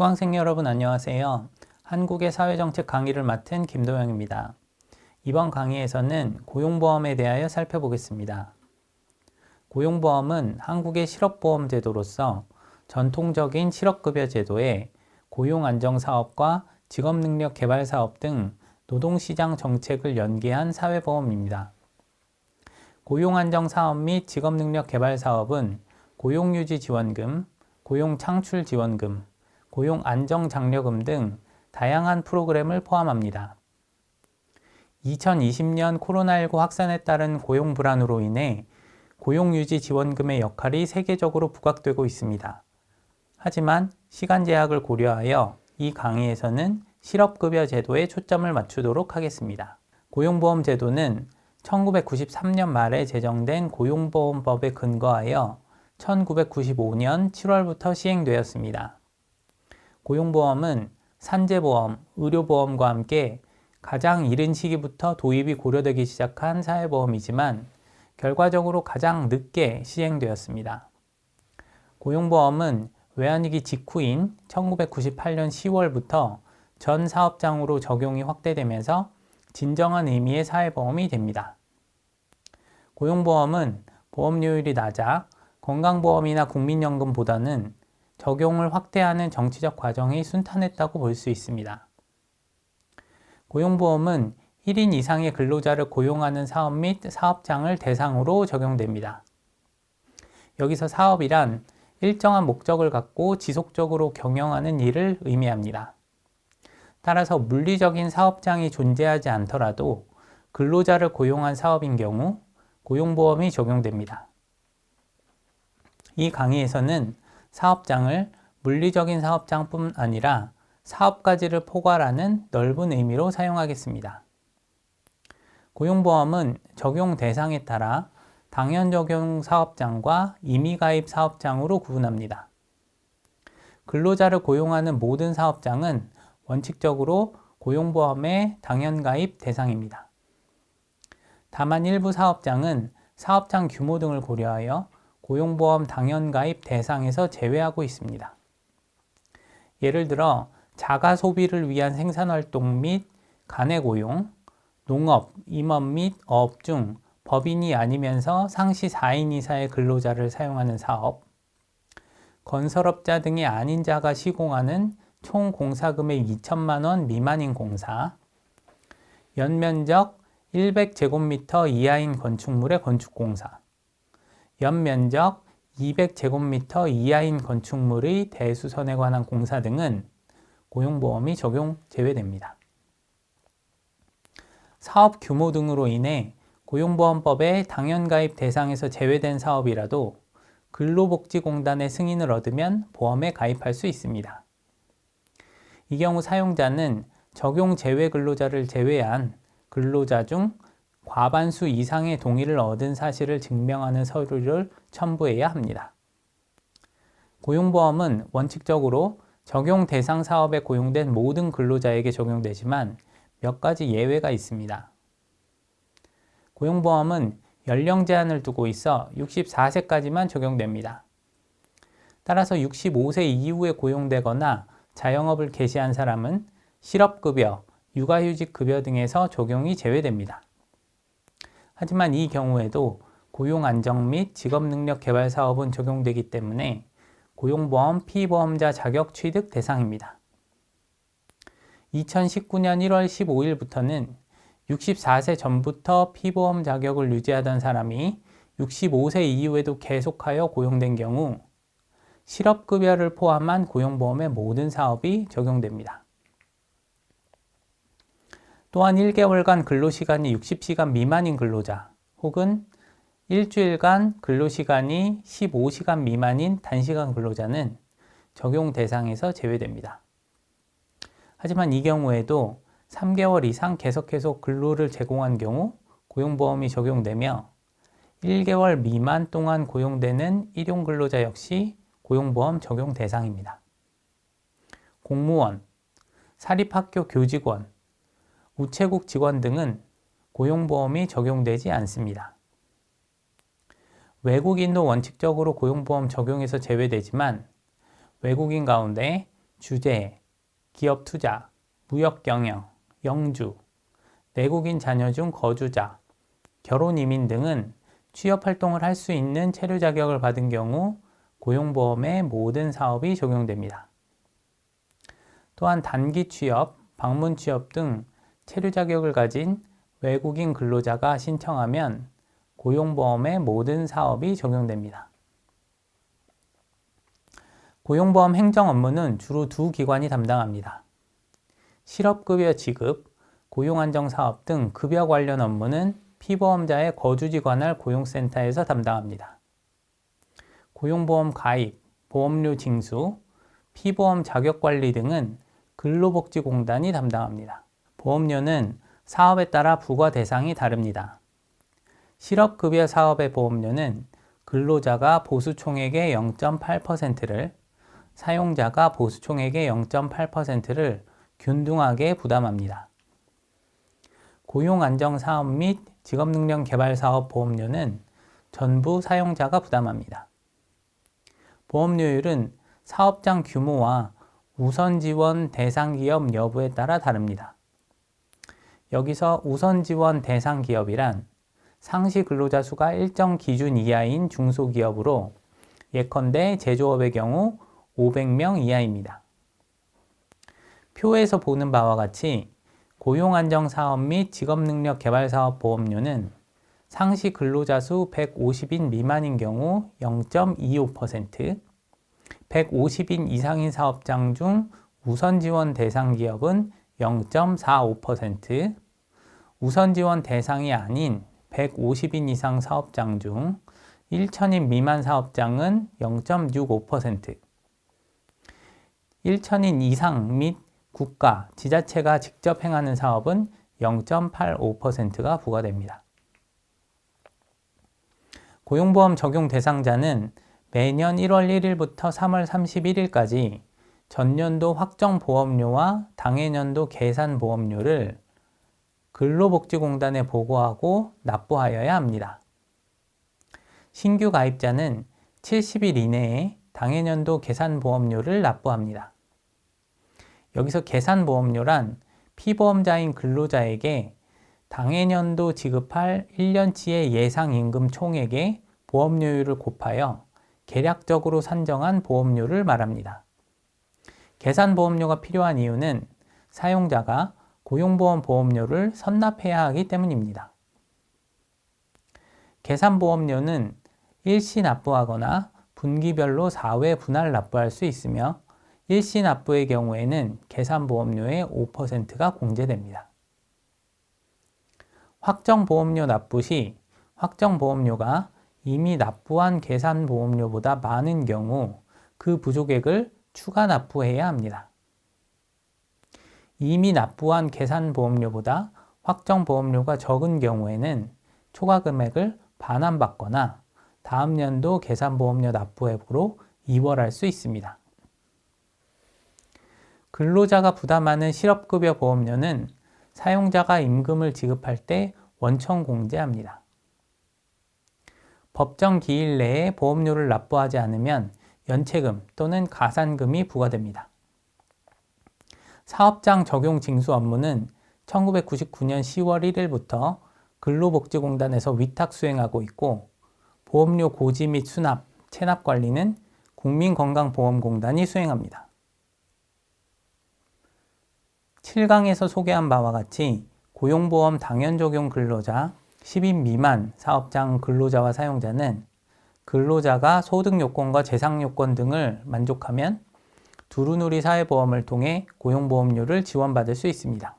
수강생 여러분 안녕하세요. 한국의 사회정책 강의를 맡은 김도영입니다. 이번 강의에서는 고용보험에 대하여 살펴보겠습니다. 고용보험은 한국의 실업보험 제도로서 전통적인 실업급여 제도에 고용안정사업과 직업능력 개발 사업 등 노동시장 정책을 연계한 사회보험입니다. 고용안정사업 및 직업능력 개발 사업은 고용유지 지원금, 고용창출 지원금, 고용 안정장려금 등 다양한 프로그램을 포함합니다. 2020년 코로나19 확산에 따른 고용 불안으로 인해 고용유지 지원금의 역할이 세계적으로 부각되고 있습니다. 하지만 시간 제약을 고려하여 이 강의에서는 실업급여 제도에 초점을 맞추도록 하겠습니다. 고용보험 제도는 1993년 말에 제정된 고용보험법에 근거하여 1995년 7월부터 시행되었습니다. 고용보험은 산재보험, 의료보험과 함께 가장 이른 시기부터 도입이 고려되기 시작한 사회보험이지만 결과적으로 가장 늦게 시행되었습니다. 고용보험은 외환위기 직후인 1998년 10월부터 전 사업장으로 적용이 확대되면서 진정한 의미의 사회보험이 됩니다. 고용보험은 보험료율이 낮아 건강보험이나 국민연금보다는 적용을 확대하는 정치적 과정이 순탄했다고 볼 수 있습니다. 고용보험은 1인 이상의 근로자를 고용하는 사업 및 사업장을 대상으로 적용됩니다. 여기서 사업이란 일정한 목적을 갖고 지속적으로 경영하는 일을 의미합니다. 따라서 물리적인 사업장이 존재하지 않더라도 근로자를 고용한 사업인 경우 고용보험이 적용됩니다. 이 강의에서는 사업장을 물리적인 사업장뿐 아니라 사업가지를 포괄하는 넓은 의미로 사용하겠습니다. 고용보험은 적용 대상에 따라 당연 적용 사업장과 임의 가입 사업장으로 구분합니다. 근로자를 고용하는 모든 사업장은 원칙적으로 고용보험의 당연 가입 대상입니다. 다만 일부 사업장은 사업장 규모 등을 고려하여 고용보험 당연가입 대상에서 제외하고 있습니다. 예를 들어 자가 소비를 위한 생산활동 및 간의 고용, 농업, 임업 및 어업 중 법인이 아니면서 상시 4인 이사의 근로자를 사용하는 사업, 건설업자 등이 아닌 자가 시공하는 총 공사금의 2천만 원 미만인 공사, 연면적 100제곱미터 이하인 건축물의 건축공사, 연면적 200제곱미터 이하인 건축물의 대수선에 관한 공사 등은 고용보험이 적용 제외됩니다. 사업 규모 등으로 인해 고용보험법의 당연가입 대상에서 제외된 사업이라도 근로복지공단의 승인을 얻으면 보험에 가입할 수 있습니다. 이 경우 사용자는 적용 제외 근로자를 제외한 근로자 중 과반수 이상의 동의를 얻은 사실을 증명하는 서류를 첨부해야 합니다. 고용보험은 원칙적으로 적용 대상 사업에 고용된 모든 근로자에게 적용되지만 몇 가지 예외가 있습니다. 고용보험은 연령 제한을 두고 있어 64세까지만 적용됩니다. 따라서 65세 이후에 고용되거나 자영업을 개시한 사람은 실업급여, 육아휴직급여 등에서 적용이 제외됩니다. 하지만 이 경우에도 고용 안정 및 직업 능력 개발 사업은 적용되기 때문에 고용보험 피보험자 자격 취득 대상입니다. 2019년 1월 15일부터는 64세 전부터 피보험 자격을 유지하던 사람이 65세 이후에도 계속하여 고용된 경우 실업급여를 포함한 고용보험의 모든 사업이 적용됩니다. 또한 1개월간 근로시간이 60시간 미만인 근로자 혹은 일주일간 근로시간이 15시간 미만인 단시간 근로자는 적용 대상에서 제외됩니다. 하지만 이 경우에도 3개월 이상 계속해서 근로를 제공한 경우 고용보험이 적용되며 1개월 미만 동안 고용되는 일용 근로자 역시 고용보험 적용 대상입니다. 공무원, 사립학교 교직원, 우체국 직원 등은 고용보험이 적용되지 않습니다. 외국인도 원칙적으로 고용보험 적용에서 제외되지만 외국인 가운데 주재, 기업 투자, 무역 경영, 영주, 내국인 자녀 중 거주자, 결혼 이민 등은 취업 활동을 할 수 있는 체류 자격을 받은 경우 고용보험의 모든 사업이 적용됩니다. 또한 단기 취업, 방문 취업 등 체류 자격을 가진 외국인 근로자가 신청하면 고용보험의 모든 사업이 적용됩니다. 고용보험 행정 업무는 주로 두 기관이 담당합니다. 실업급여 지급, 고용안정사업 등 급여 관련 업무는 피보험자의 거주지 관할 고용센터에서 담당합니다. 고용보험 가입, 보험료 징수, 피보험 자격관리 등은 근로복지공단이 담당합니다. 보험료는 사업에 따라 부과 대상이 다릅니다. 실업급여 사업의 보험료는 근로자가 보수총액의 0.8%를 사용자가 보수총액의 0.8%를 균등하게 부담합니다. 고용안정사업 및 직업능력개발사업 보험료는 전부 사용자가 부담합니다. 보험료율은 사업장 규모와 우선 지원 대상 기업 여부에 따라 다릅니다. 여기서 우선 지원 대상 기업이란 상시 근로자 수가 일정 기준 이하인 중소기업으로 예컨대 제조업의 경우 500명 이하입니다. 표에서 보는 바와 같이 고용안정사업 및 직업능력개발사업 보험료는 상시 근로자 수 150인 미만인 경우 0.25%, 150인 이상인 사업장 중 우선 지원 대상 기업은 0.45%, 우선 지원 대상이 아닌 150인 이상 사업장 중 1천인 미만 사업장은 0.65%, 1천인 이상 및 국가, 지자체가 직접 행하는 사업은 0.85%가 부과됩니다. 고용보험 적용 대상자는 매년 1월 1일부터 3월 31일까지 전년도 확정 보험료와 당해년도 계산 보험료를 근로복지공단에 보고하고 납부하여야 합니다. 신규 가입자는 70일 이내에 당해년도 계산보험료를 납부합니다. 여기서 계산보험료란 피보험자인 근로자에게 당해년도 지급할 1년치의 예상임금 총액에 보험료율을 곱하여 계략적으로 산정한 보험료를 말합니다. 계산보험료가 필요한 이유는 사용자가 고용보험 보험료를 선납해야 하기 때문입니다. 계산보험료는 일시 납부하거나 분기별로 4회 분할 납부할 수 있으며 일시 납부의 경우에는 계산보험료의 5%가 공제됩니다. 확정보험료 납부 시 확정보험료가 이미 납부한 계산보험료보다 많은 경우 그 부족액을 추가 납부해야 합니다. 이미 납부한 계산보험료보다 확정보험료가 적은 경우에는 초과 금액을 반환받거나 다음 년도 계산보험료 납부액으로 이월할 수 있습니다. 근로자가 부담하는 실업급여 보험료는 사용자가 임금을 지급할 때 원천 공제합니다. 법정 기일 내에 보험료를 납부하지 않으면 연체금 또는 가산금이 부과됩니다. 사업장 적용 징수 업무는 1999년 10월 1일부터 근로복지공단에서 위탁 수행하고 있고 보험료 고지 및 수납, 체납 관리는 국민건강보험공단이 수행합니다. 7강에서 소개한 바와 같이 고용보험 당연 적용 근로자 10인 미만 사업장 근로자와 사용자는 근로자가 소득 요건과 재산 요건 등을 만족하면 두루누리 사회보험을 통해 고용보험료를 지원받을 수 있습니다.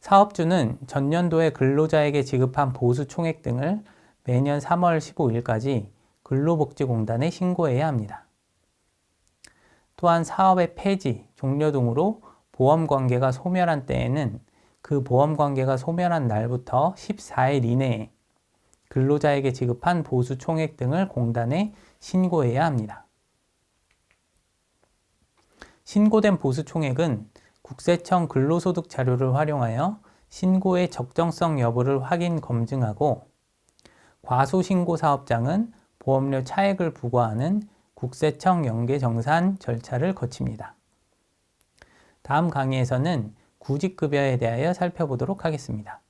사업주는 전년도에 근로자에게 지급한 보수 총액 등을 매년 3월 15일까지 근로복지공단에 신고해야 합니다. 또한 사업의 폐지, 종료 등으로 보험 관계가 소멸한 때에는 그 보험 관계가 소멸한 날부터 14일 이내에 근로자에게 지급한 보수 총액 등을 공단에 신고해야 합니다. 신고된 보수 총액은 국세청 근로소득 자료를 활용하여 신고의 적정성 여부를 확인 검증하고 과소신고 사업장은 보험료 차액을 부과하는 국세청 연계 정산 절차를 거칩니다. 다음 강의에서는 구직급여에 대하여 살펴보도록 하겠습니다.